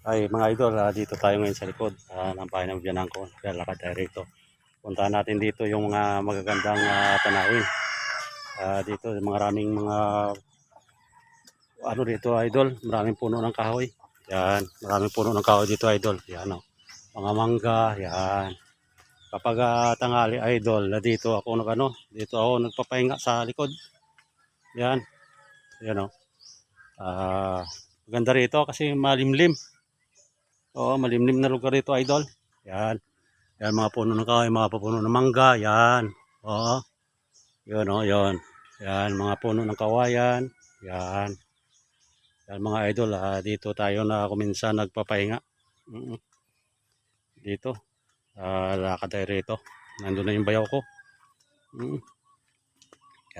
Ay mga idol, ah, dito tayo ngayon sa likod ah, ng bahay ng biyanan ko. Kaya lakad tayo rito. Puntahan natin dito yung mga magagandang ah, tanawin. Ah, dito maraming mga ano dito idol, maraming puno ng kahoy. Yan, maraming puno ng kahoy dito idol. Yan oh. Mga mangga, yan. Kapag ah, tanghali idol, na dito ako nagano, dito ako nagpapahinga sa likod. Yan. Yan oh. Ah, maganda rito kasi malimlim. Oo, malimlim na lugar dito, idol. Yan. Yan, mga puno ng kahoy, mga puno ng mangga. Yan. Oo. Yun, oh, yun. Yan, mga puno ng kawayan. Yan. Yan, mga idol, ah, dito tayo na kuminsan nagpapahinga. Mm. Dito. Ah, lakad tayo rito. Nandun na yung bayaw ko. Mm.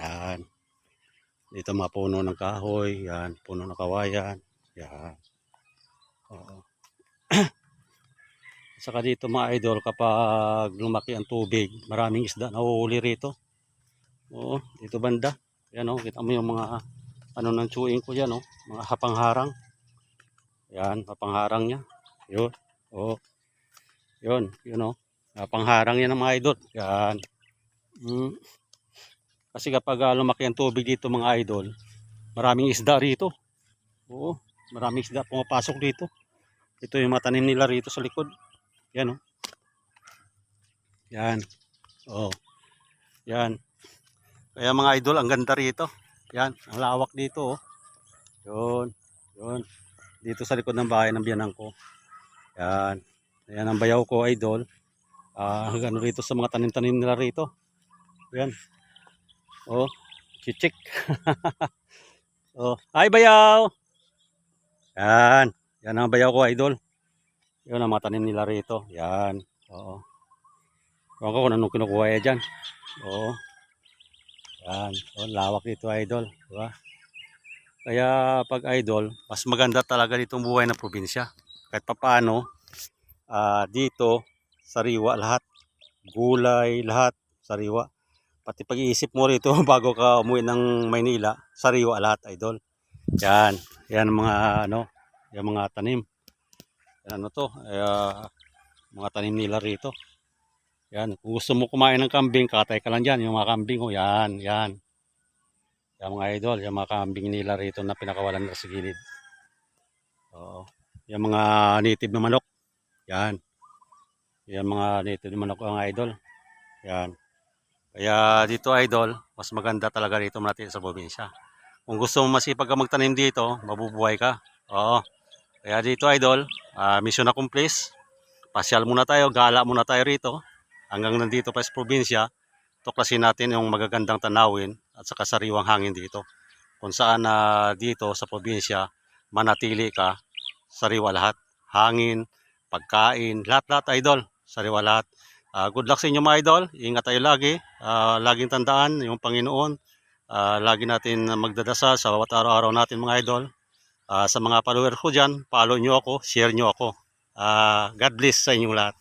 Yan. Dito mga puno ng kahoy. Yan, puno ng kawayan. Yan. Oo. Saka dito mga idol, kapag lumaki ang tubig, maraming isda na uhuli rito. Oo, dito banda. Yan o, kita mo yung mga ano ng chewing ko yan o, mga hapangharang. Yan, hapangharang niya. Yun, oo. Yun, yun o. Hapangharang yan ng mga idol. Yan. Mm. Kasi kapag ah, lumaki ang tubig dito mga idol, maraming isda rito. Oo, maraming isda pumapasok dito. Ito yung matanim nila rito sa likod. Yan oh. Yan. Oh. Yan. Kaya mga idol, ang ganda rito. Yan, ang lawak dito oh. Yun. Yun. Dito sa likod ng bahay ng biyanan ko. Yan. Yan ang bayaw ko, idol. Ah, hanggang rito sa mga tanim-tanim nila rito. Yan. Oh, chichik. oh, ay bayaw. Yan. Yan ang bayaw ko, idol. Yun ang mga tanim nila rito. Yan. Oo. Ewan ko kung anong kinukuha ya dyan. Oo. Yan. O, lawak dito, idol. Diba? Kaya pag idol, mas maganda talaga ditong buhay ng probinsya. Kahit papaano, ah dito, sariwa lahat. Gulay, lahat, sariwa. Pati pag-iisip mo rito bago ka umuwi ng Maynila, sariwa lahat, idol. Yan. Yan ang mga, ano, yung mga tanim. Ano to, ah, mga tanim nila rito. Yan, kung gusto mo kumain ng kambing, katay ka lang dyan, yung mga kambing, oh, yan, yan. Yan mga idol, yung mga kambing nila rito na pinakawalan nila sa gilid. Oo. Yung mga native na manok, yan. Yan mga native na manok mga idol. Yan. Kaya dito idol, mas maganda talaga rito natin sa probinsya. Kung gusto mo masipag ka magtanim dito, mabubuhay ka. Oo. Kaya dito idol, ah, mission accomplished. Pasyal muna tayo, gala muna tayo rito. Hanggang nandito pa sa probinsya, tuklasin natin yung magagandang tanawin at saka sariwang hangin dito. Kung saan na dito sa probinsya, manatili ka, sariwa lahat. Hangin, pagkain, lahat-lahat idol, sariwa lahat. Ah, good luck sa inyo mga idol, ingat tayo lagi. Ah, laging tandaan yung Panginoon. Ah, lagi natin magdadasal sa bawat araw-araw natin mga idol. Ah, sa mga follower ko dyan, follow nyo ako, share nyo ako. Ah, God bless sa inyong lahat.